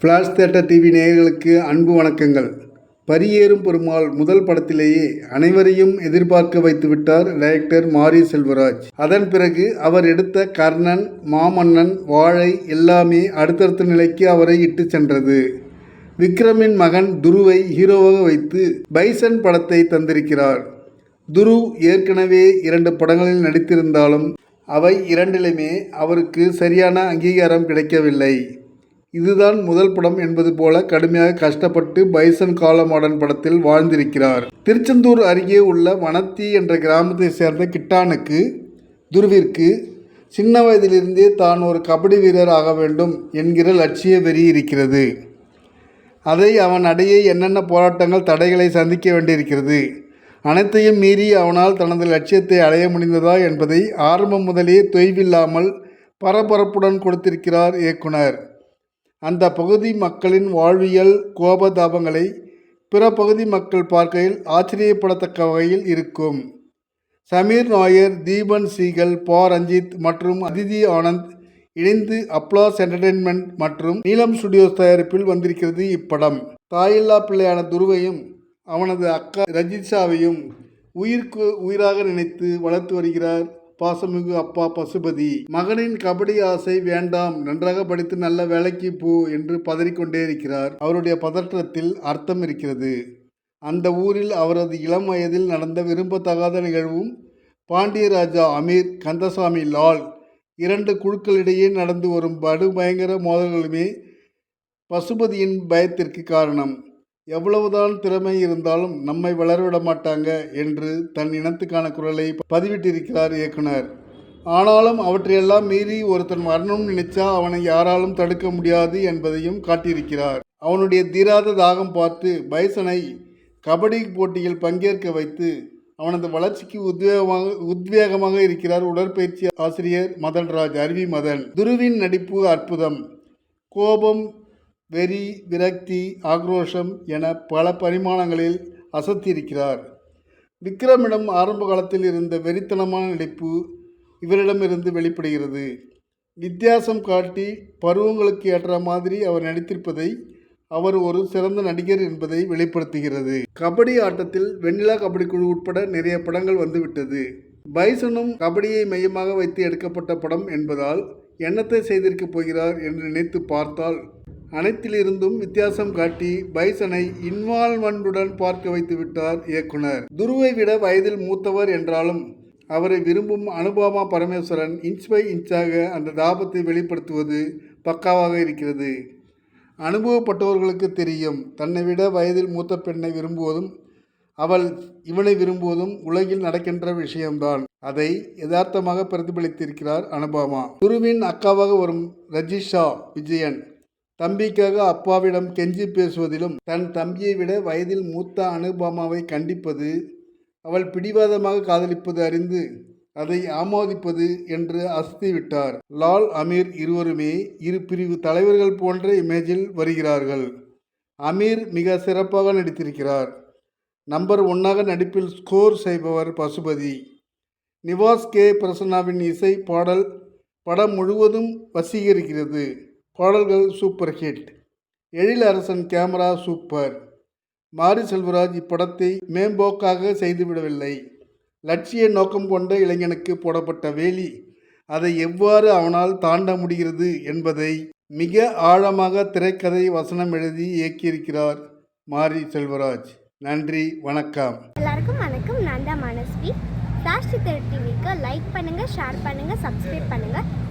Flash theatre TV நேயர்களுக்கு அன்பு வணக்கங்கள். பரியேறும் பெருமாள் முதல் படத்திலேயே அனைவரையும் எதிர்பார்க்க வைத்துவிட்டார் டைரக்டர் மாரி செல்வராஜ். அதன் பிறகு அவர் எடுத்த கர்ணன் மாமன்னன் வாழை எல்லாமே அடுத்தடுத்த நிலைக்கு அவரை இட்டு சென்றது. விக்ரமின் மகன் துருவை ஹீரோவாக வைத்து பைசன் படத்தை தந்திருக்கிறார். துரு ஏற்கனவே இரண்டு படங்களில் நடித்திருந்தாலும் அவை இரண்டிலுமே அவருக்கு சரியான அங்கீகாரம் கிடைக்கவில்லை. இதுதான் முதல் படம் என்பது போல கடுமையாக கஷ்டப்பட்டு பைசன் காலமாடன் படத்தில் வாழ்ந்திருக்கிறார். திருச்செந்தூர் அருகே உள்ள வனத்தி என்ற கிராமத்தை சேர்ந்த கிட்டானுக்கு துருவிற்கு சின்ன வயதிலிருந்தே தான் ஒரு கபடி வீரர் ஆக வேண்டும் என்கிற லட்சிய வெறி இருக்கிறது. அதை அவன் அடைய என்னென்ன போராட்டங்கள் தடைகளை சந்திக்க வேண்டியிருக்கிறது? அனைத்தையும் மீறி அவனால் தனது லட்சியத்தை அடைய முடிந்ததா என்பதை ஆரம்பம் முதலே தொய்வில்லாமல் பரபரப்புடன் கொடுத்திருக்கிறார் இயக்குனர். அந்த பகுதி மக்களின் வாழ்வியல் கோபதாபங்களை பிற பகுதி மக்கள் பார்க்கையில் ஆச்சரியப்படத்தக்க வகையில் இருக்கும். சமீர் நாயர் தீபன் சீகல் பா. ரஞ்சித் மற்றும் அதிதி ஆனந்த் இணைந்து அப்ளாஸ் என்டர்டெயின்மெண்ட் மற்றும் நீலம் ஸ்டுடியோஸ் தயாரிப்பில் வந்திருக்கிறது இப்படம். தாயில்லா பிள்ளையான துருவையும் அவனது அக்கா ரஜிஷாவையும் உயிருக்கு உயிராக நினைத்து வளர்த்து வருகிறார். பாசமிகு அப்பா பசுபதி மகனின் கபடி ஆசை வேண்டாம் நன்றாக படித்து நல்ல வேலைக்கு போ என்று பதறிக்கொண்டே இருக்கிறார். அவருடைய பதற்றத்தில் அர்த்தம் இருக்கிறது. அந்த ஊரில் அவரது இளம் வயதில் நடந்த விரும்பத்தகாத நிகழ்வும் பாண்டியராஜா அமீர் கந்தசாமி லால் இரண்டு குழுக்களிடையே நடந்து வரும் படுபயங்கர மோதல்களுமே பசுபதியின் பயத்திற்கு காரணம். எவ்வளவுதான் திறமை இருந்தாலும் நம்மை வளரவிட மாட்டாங்க என்று தன் இனத்துக்கான குரலை பதிவிட்டிருக்கிறார் இயக்குனர். ஆனாலும் அவற்றையெல்லாம் மீறி ஒருத்தன் வரணும்னு நினைச்சா அவனை யாராலும் தடுக்க முடியாது என்பதையும் காட்டியிருக்கிறார். அவனுடைய தீராத தாகம் பார்த்து பைசனை கபடி போட்டியில் பங்கேற்க வைத்து அவனது வளர்ச்சிக்கு உத்வேகமாக உத்வேகமாக இருக்கிறார் உடற்பயிற்சி ஆசிரியர் மதன்ராஜ் அருவி மதன். துருவின் நடிப்பு அற்புதம். கோபம் வெறி விரக்தி ஆக்ரோஷம் என பல பரிமாணங்களில் அசத்தியிருக்கிறார். விக்ரமிடம் ஆரம்ப காலத்தில் இருந்த வெறித்தனமான நடிப்பு இவரிடமிருந்து வெளிப்படுகிறது. வித்தியாசம் காட்டி பருவங்களுக்கு ஏற்ற மாதிரி அவர் நடித்திருப்பதை அவர் ஒரு சிறந்த நடிகர் என்பதை வெளிப்படுத்துகிறது. கபடி ஆட்டத்தில் வெண்ணிலா கபடி குழு உட்பட நிறைய படங்கள் வந்துவிட்டது. பைசனும் கபடியை மையமாக வைத்து எடுக்கப்பட்ட படம் என்பதால் என்னத்தை செய்திருக்கப் போகிறார் என்று நினைத்து பார்த்தால் அனைத்திலிருந்தும் வித்தியாசம் காட்டி பைசனை இன்வால்மெண்டுடன் பார்க்க வைத்து விட்டார் இயக்குனர். துருவை விட வயதில் மூத்தவர் என்றாலும் அவரை விரும்பும் அனுபவமா பரமேஸ்வரன் இன்ச் பை இன்ச்சாக அந்த தாபத்தை வெளிப்படுத்துவது பக்காவாக இருக்கிறது. அனுபவப்பட்டவர்களுக்கு தெரியும் தன்னை விட வயதில் மூத்த பெண்ணை விரும்புவதும் அவள் இவனை விரும்புவதும் உலகில் நடக்கின்ற விஷயம்தான். அதை யதார்த்தமாக பிரதிபலித்திருக்கிறார் அனுபவமா. குருவின் அக்காவாக வரும் ரஜிஷா விஜயன் தம்பிக்காக அப்பாவிடம் கெஞ்சி பேசுவதிலும் தன் தம்பியை விட வயதில் மூத்த அனுபமாவை கண்டிப்பது அவள் பிடிவாதமாக காதலிப்பது அறிந்து அதை ஆமோதிப்பது என்று அசத்தி விட்டார். லால் அமீர் இருவருமே இரு பிரிவு தலைவர்கள் போன்ற இமேஜில் வருகிறார்கள். அமீர் மிக சிறப்பாக நடித்திருக்கிறார். நம்பர் ஒன்னாக நடிப்பில் ஸ்கோர் செய்பவர் பசுபதி. நிவாஸ் கே. பிரசன்னாவின் இசை பாடல் படம் முழுவதும் வசீகரிக்கிறது. பாடல்கள் super hit. Ezhilarasan camera super. Mari Selvaraj இப்படத்தை மேம்போக்காக செய்துவிடவில்லை. லட்சிய நோக்கம் கொண்ட இளைஞனுக்கு போடப்பட்ட வேலி அதை எவ்வாறு அவனால் தாண்ட முடிகிறது என்பதை மிக ஆழமாக திரைக்கதை வசனம் எழுதி இயக்கியிருக்கிறார் மாரி செல்வராஜ். நன்றி வணக்கம். எல்லாருக்கும் வணக்கம். நான் தான் மனஸ்வி. ஃப்ளாஷ் சித்தர் டிவிக்கு லைக் பண்ணுங்கள் ஷேர் பண்ணுங்கள் சப்ஸ்கிரைப் பண்ணுங்கள்